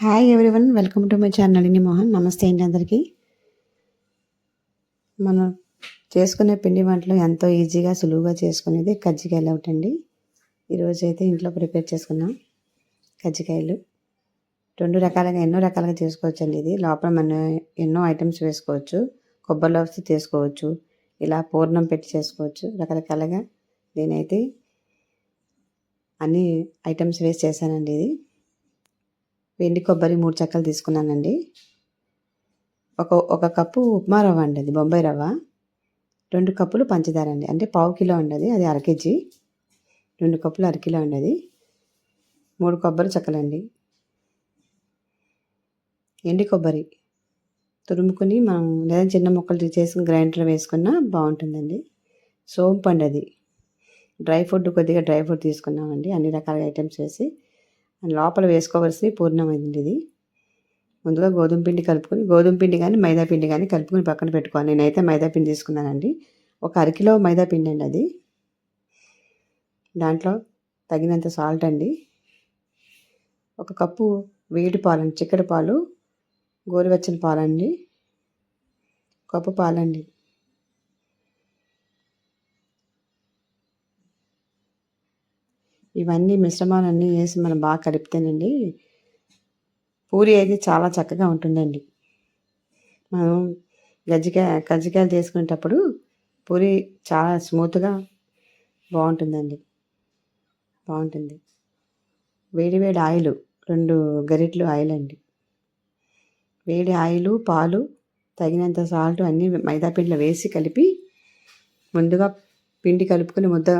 Hi everyone welcome to my channel అండి మోహన్ నమస్తే అండి అందరికీ? మనం చేసుకునే పిండి వంటలు ఎంతో ఈజీగా సులువుగా చేసుకునేది కజ్జికాయలు ఒకటండి. ఈరోజు అయితే ఇంట్లో ప్రిపేర్ చేసుకున్నాం కజ్జికాయలు. రెండు రకాలుగా ఎన్నో రకాలుగా చేసుకోవచ్చు అండి ఇది. లోపల మనం ఎన్నో ఐటమ్స్ వేసుకోవచ్చు. కొబ్బరి లోపసి చేసుకోవచ్చు. ఇలా పూర్ణం పెట్టి చేసుకోవచ్చు. రకరకాలుగా నేనైతే అన్ని ఐటమ్స్ వేసి చేశానండి ఇది. వెండి కొబ్బరి మూడు చెక్కలు తీసుకున్నానండి. ఒక ఒక కప్పు ఉప్మా రవ్వ అండి అది బొంబాయి రవ్వ. రెండు కప్పులు పంచదార అండి. అంటే పావు కిలో ఉండదు అది అర కేజీ. రెండు కప్పులు అర కిలో అండి మూడు కొబ్బరి చెక్కలండి ఎండి కొబ్బరి తురుముకుని మనం లేదా చిన్న ముక్కలు చేసి గ్రైండర్లో వేసుకున్నా బాగుంటుందండి. సోంపు అండి అది. డ్రై ఫుడ్ కొద్దిగా డ్రై ఫుడ్ తీసుకున్నామండి. అన్ని రకాల ఐటమ్స్ వేసి లోపల వేసుకోవాల్సి పూర్ణమైంది ఇది ముందుగా గోధుమ పిండి కలుపుకొని గోధుమ పిండి కానీ మైదా పిండి కానీ కలుపుకొని పక్కన పెట్టుకోవాలి. నేనైతే మైదా పిండి తీసుకున్నానండి. ఒక అరకిలో మైదా పిండి అండి అది. దాంట్లో తగినంత సాల్ట్ అండి. ఒక కప్పు వేడి పాలండి చిక్కడి పాలు గోరువెచ్చని పాలండి. కప్పు పాలండి. ఇవన్నీ మిశ్రమాలన్నీ వేసి మనం బాగా కలిపితేనండి పూరి అయితే చాలా చక్కగా ఉంటుందండి. మనం గజ్జికాయ కజ్జికాయలు చేసుకునేటప్పుడు పూరి చాలా స్మూత్గా బాగుంటుందండి. బాగుంటుంది. వేడి వేడి ఆయిల్ రెండు గరిటలు ఆయిల్ అండి వేడి ఆయిలు పాలు తగినంత సాల్ట్ అన్నీ మైదా పిండిలో వేసి కలిపి ముందుగా పిండి కలుపుకుని ముద్ద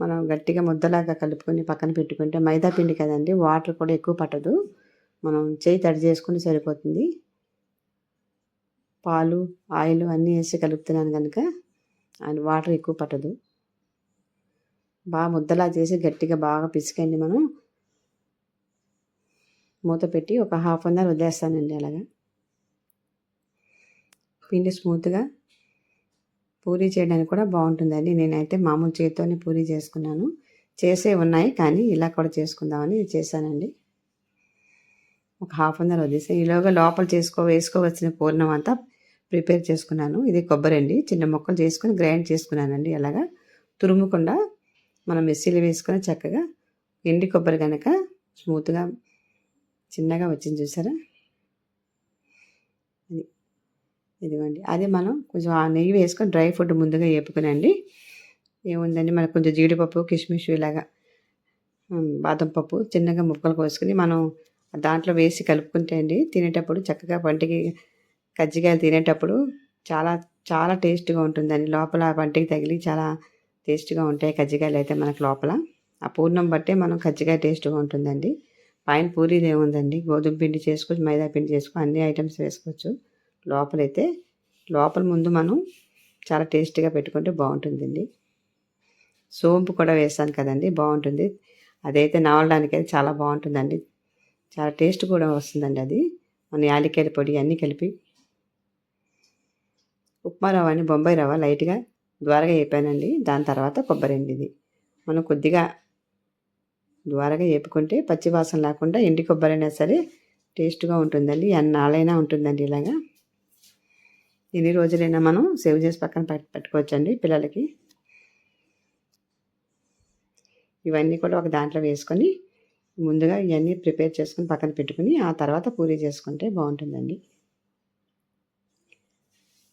మనం గట్టిగా ముద్దలాగా కలుపుకొని పక్కన పెట్టుకుంటే మైదా పిండి కదండి వాటర్ కూడా ఎక్కువ పట్టదు. మనం చేయి తడి చేసుకుని సరిపోతుంది. పాలు ఆయిల్ అన్నీ వేసి కలుపుతున్నాను కనుక అండ్ వాటర్ ఎక్కువ పట్టదు. బాగా ముద్దలా చేసి గట్టిగా బాగా పిసికండి మనం. మూత పెట్టి ఒక హాఫ్ అన్ అవర్ వదిలేస్తానండి అలాగా. పిండి స్మూత్గా పూరీ చేయడానికి కూడా బాగుంటుందండి. నేనైతే మామూలు చేతితోనే పూరీ చేసుకున్నాను. చేసే ఉన్నాయి కానీ ఇలా కూడా చేసుకుందామని చేశానండి. ఒక హాఫ్ అన్ అవర్ వదిలేసి ఈలోగా లోపల చేసుకో వేసుకోవలసిన పూర్ణం అంతా ప్రిపేర్ చేసుకున్నాను. ఇది కొబ్బరి అండి. చిన్న మొక్కలు చేసుకుని గ్రైండ్ చేసుకున్నానండి అలాగా. తురుముకుండా మనం మిస్సీలు వేసుకుని చక్కగా ఎండి కొబ్బరి కనుక స్మూత్గా చిన్నగా వచ్చింది చూసారా? ఇదిగోండి. అదే మనం కొంచెం ఆ నెయ్యి వేసుకొని డ్రై ఫ్రూట్ ముందుగా వేపుకునండి. ఏముందండి? మనకు కొంచెం జీడిపప్పు కిస్మిస్ ఇలాగా బాదం పప్పు చిన్నగా ముక్కలు కోసుకుని మనం దాంట్లో వేసి కలుపుకుంటే అండి తినేటప్పుడు చక్కగా పంటికి కజ్జికాయలు తినేటప్పుడు చాలా చాలా టేస్ట్గా ఉంటుందండి. లోపల పంటికి తగిలి చాలా టేస్ట్గా ఉంటాయి కజ్జికాయలు అయితే మనకు లోపల. ఆ పూర్ణం బట్టే మనం కజ్జికాయ టేస్ట్గా ఉంటుందండి. పైన పూరీది ఏముందండి? గోధుమ పిండి చేసుకోవచ్చు మైదా పిండి చేసుకోవచ్చు అన్ని ఐటమ్స్ వేసుకోవచ్చు. లోపలైతే లోపల ముందు మనం చాలా టేస్టీగా పెట్టుకుంటే బాగుంటుందండి. సోంపు కూడా వేసాను కదండి బాగుంటుంది. అదైతే నవలడానికి అయితే చాలా బాగుంటుందండి. చాలా టేస్ట్ కూడా వస్తుందండి అది. మన యాలికాయల పొడి అన్నీ కలిపి ఉప్మా రవ్వ అని బొంబాయి రవ్వ లైట్గా ద్వారగా వేపానండి. దాని తర్వాత కొబ్బరి అండి ఇది మనం కొద్దిగా ద్వారగా వేపుకుంటే పచ్చివాసన లేకుండా ఎండి కొబ్బరి అయినా సరే టేస్ట్గా ఉంటుందండి. ఎన్నాళ్ళైనా ఉంటుందండి ఇలాగా. ఎన్ని రోజులైనా మనం సేవ్ చేసి పక్కన పెట్టుకోవచ్చండి పిల్లలకి. ఇవన్నీ కూడా ఒక దాంట్లో వేసుకొని ముందుగా ఇవన్నీ ప్రిపేర్ చేసుకుని పక్కన పెట్టుకుని ఆ తర్వాత పూరి చేసుకుంటే బాగుంటుందండి.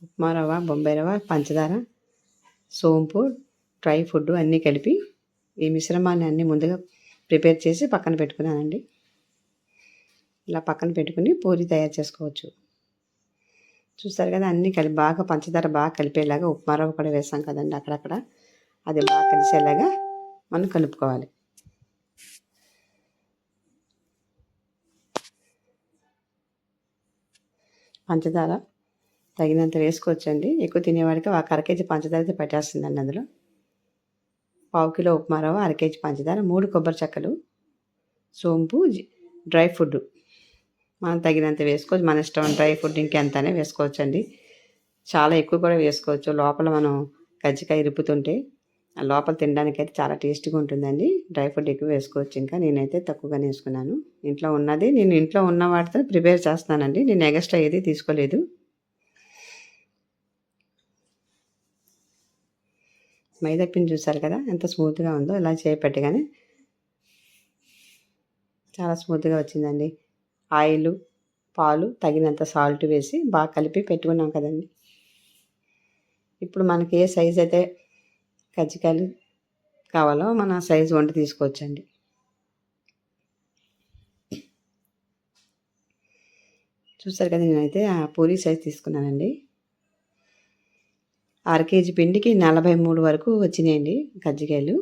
ఉప్మా రవ్వ బొంబాయి రవ్వ పంచదార సోంపు డ్రై ఫుడ్ అన్నీ కలిపి ఈ మిశ్రమాన్ని అన్నీ ముందుగా ప్రిపేర్ చేసి పక్కన పెట్టుకున్నానండి. ఇలా పక్కన పెట్టుకుని పూరి తయారు చేసుకోవచ్చు. చూస్తారు కదా అన్నీ కలిపి బాగా పంచదార బాగా కలిపేలాగా ఉప్మా రవ్వ కూడా వేసాం కదండి అక్కడక్కడ. అది బాగా కలిసేలాగా మనం కలుపుకోవాలి. పంచదార తగినంత వేసుకోవచ్చండి. ఎక్కువ తినేవాడికి ఒక అర కేజీ పంచదార అయితే పెట్టేస్తుందండి అందులో. పావు కిలో ఉప్మా రవ్వ అర కేజీ పంచదార మూడు కొబ్బరి చెక్కలు సోంపు డ్రై ఫుడ్ మనం తగినంత వేసుకోవచ్చు. మన ఇష్టం డ్రై ఫుడ్ ఇంకెంతనే వేసుకోవచ్చు అండి చాలా ఎక్కువ కూడా వేసుకోవచ్చు. లోపల మనం కజ్జికాయ ఇరుపుతుంటే ఆ లోపల తినడానికి అయితే చాలా టేస్టీగా ఉంటుందండి. డ్రై ఫుడ్ ఎక్కువ వేసుకోవచ్చు ఇంకా. నేనైతే తక్కువగానే వేసుకున్నాను. ఇంట్లో ఉన్నది. నేను ఇంట్లో ఉన్న వాటితో ప్రిపేర్ చేస్తానండి నేను ఎగస్ట్రా ఏది తీసుకోలేదు. మైదా పిండి చూసారు కదా? ఎంత స్మూత్గా ఉందో. ఇలా చేపెట్టగానే చాలా స్మూత్గా వచ్చిందండి. ఆయిల్ పాలు తగినంత సాల్ట్ వేసి బాగా కలిపి పెట్టుకున్నాం కదండి. ఇప్పుడు మనకి ఏ సైజ్ అయితే కజ్జికాయలు కావాలో మన సైజు వంట తీసుకోవచ్చండి. చూస్తారు కదా నేనైతే ఆ పూరీ సైజ్ తీసుకున్నానండి. అర కేజీ పిండికి నలభై మూడు వరకు వచ్చినాయండి కజ్జికాయలు.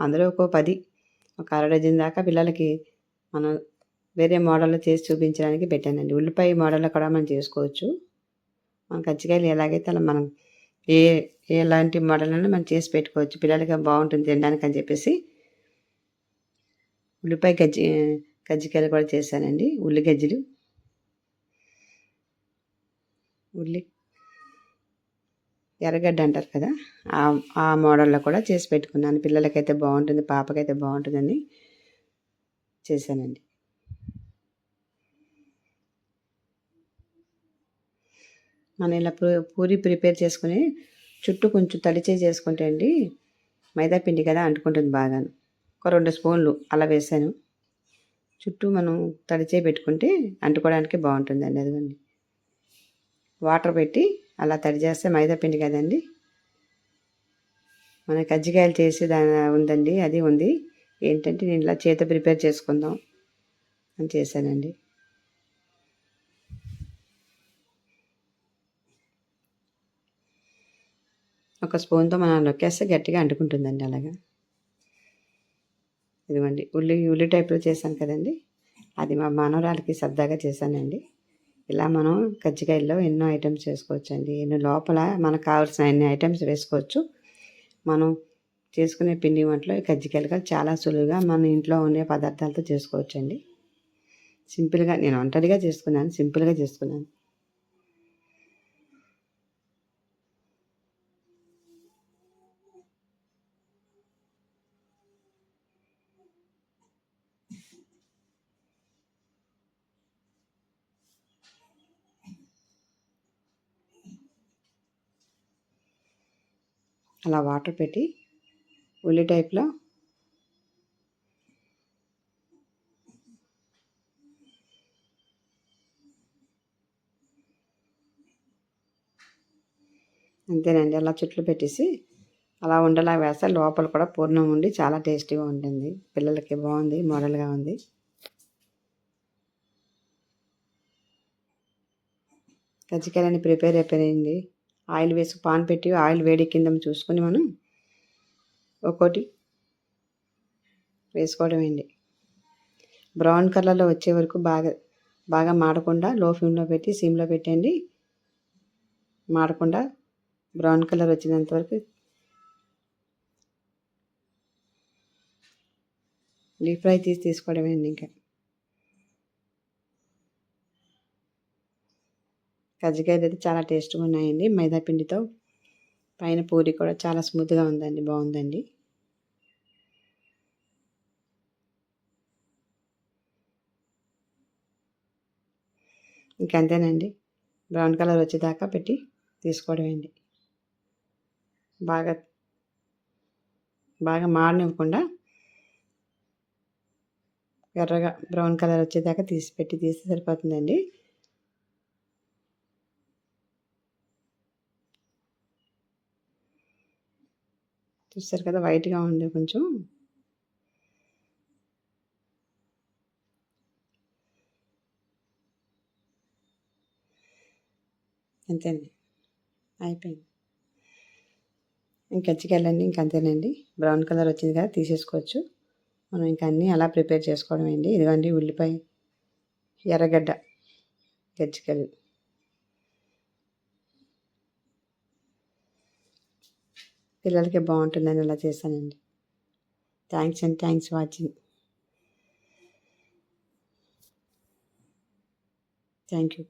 అందులో ఒక పది ఒక అర డజన్ దాకా పిల్లలకి మనం వేరే మోడల్లో చేసి చూపించడానికి పెట్టానండి. ఉల్లిపాయ మోడల్లో కూడా మనం చేసుకోవచ్చు. మన కజ్జికాయలు ఎలాగైతే అలా మనం ఏ ఎలాంటి మోడల్ అయినా మనం చేసి పెట్టుకోవచ్చు. పిల్లలకి బాగుంటుంది తినడానికి అని చెప్పేసి ఉల్లిపాయ గజ్జి కజ్జికాయలు కూడా చేశానండి. ఉల్లి గజ్జిలు. ఉల్లి ఎర్రగడ్డ అంటారు కదా ఆ మోడల్లో కూడా చేసి పెట్టుకున్నాను. పిల్లలకైతే బాగుంటుంది పాపకైతే బాగుంటుందని చేశానండి. మనం ఇలా పూరి ప్రిపేర్ చేసుకుని చుట్టూ కొంచెం తడిచే చేసుకుంటే అండి మైదా పిండి కదా అంటుకుంటుంది బాగా ఒక రెండు స్పూన్లు అలా వేసాను. చుట్టూ మనం తడిచే పెట్టుకుంటే అంటుకోవడానికి బాగుంటుందండి అదిగోండి. వాటర్ పెట్టి అలా తడి చేస్తే మైదా పిండి కదండి. మన కజ్జికాయలు చేసి దాని ఉందండి అది ఉంది. ఏంటంటే నేను ఇలా చేత ప్రిపేర్ చేసుకుందాం అని చేశానండి. ఒక స్పూన్తో మనం నొక్కేస్తే గట్టిగా అంటుకుంటుందండి అలాగా. ఇదిగోండి ఉల్లి ఉల్లి టైప్లో చేశాను కదండి. అది మా మనవరాలకి సరదాగా చేశానండి. ఇలా మనం కజ్జికాయల్లో ఎన్నో ఐటమ్స్ చేసుకోవచ్చండి. ఎన్నో లోపల మనకు కావాల్సిన అన్ని ఐటమ్స్ వేసుకోవచ్చు. మనం చేసుకునే పిండి వంటలో కజ్జికాయలుగా చాలా సులువుగా మన ఇంట్లో ఉండే పదార్థాలతో చేసుకోవచ్చండి. సింపుల్గా నేను ఒంటరిగా చేసుకున్నాను సింపుల్గా చేసుకున్నాను. అలా వాటర్ పెట్టి ఉల్లి టైప్లో అంతేనండి. అలా చుట్లు పెట్టేసి అలా ఉండలా వేస్తే లోపల కూడా పూర్ణం ఉండి చాలా టేస్టీగా ఉంటుంది. పిల్లలకి బాగుంది మోడల్గా ఉంది. కజ్జికాయలని ప్రిపేర్ అయిపోయింది ఆయిల్ వేసి పాన్ పెట్టి ఆయిల్ వేడి కింద చూసుకొని మనం ఒక్కోటి వేసుకోవడమేండి బ్రౌన్ కలర్లో వచ్చే వరకు బాగా బాగా మాడకుండా లో ఫ్లేమ్లో పెట్టి సిమ్లో పెట్టండి. మాడకుండా బ్రౌన్ కలర్ వచ్చినంత వరకు డీప్ ఫ్రై తీసి తీసుకోవడమేండి ఇంకా. కజ్జికాయలు అయితే చాలా టేస్ట్గా ఉన్నాయండి. మైదా పిండితో. పైన పూరి కూడా చాలా స్మూత్గా ఉందండి. బాగుందండి. ఇంకంతేనండి. బ్రౌన్ కలర్ వచ్చేదాకా పెట్టి తీసుకోవడమేండి. బాగా బాగా మాడనివ్వకుండా ఎర్రగా బ్రౌన్ కలర్ వచ్చేదాకా తీసి పెట్టి తీస్తే సరిపోతుందండి. చూస్తారు కదా వైట్గా ఉంది కొంచెం. అంతేండి అయిపోయింది. ఇంకచ్చికాయలన్నీ ఇంక అంతేనండి. బ్రౌన్ కలర్ వచ్చింది కదా తీసేసుకోవచ్చు. మనం ఇంకా అన్నీ అలా ప్రిపేర్ చేసుకోవడం అండి. ఇదిగోండి ఉల్లిపాయ ఎర్రగడ్డ గజ్జికలు. పిల్లలకి బాగుంటుందని అలా చేశానండి. Thanks and thanks watching. Thank you.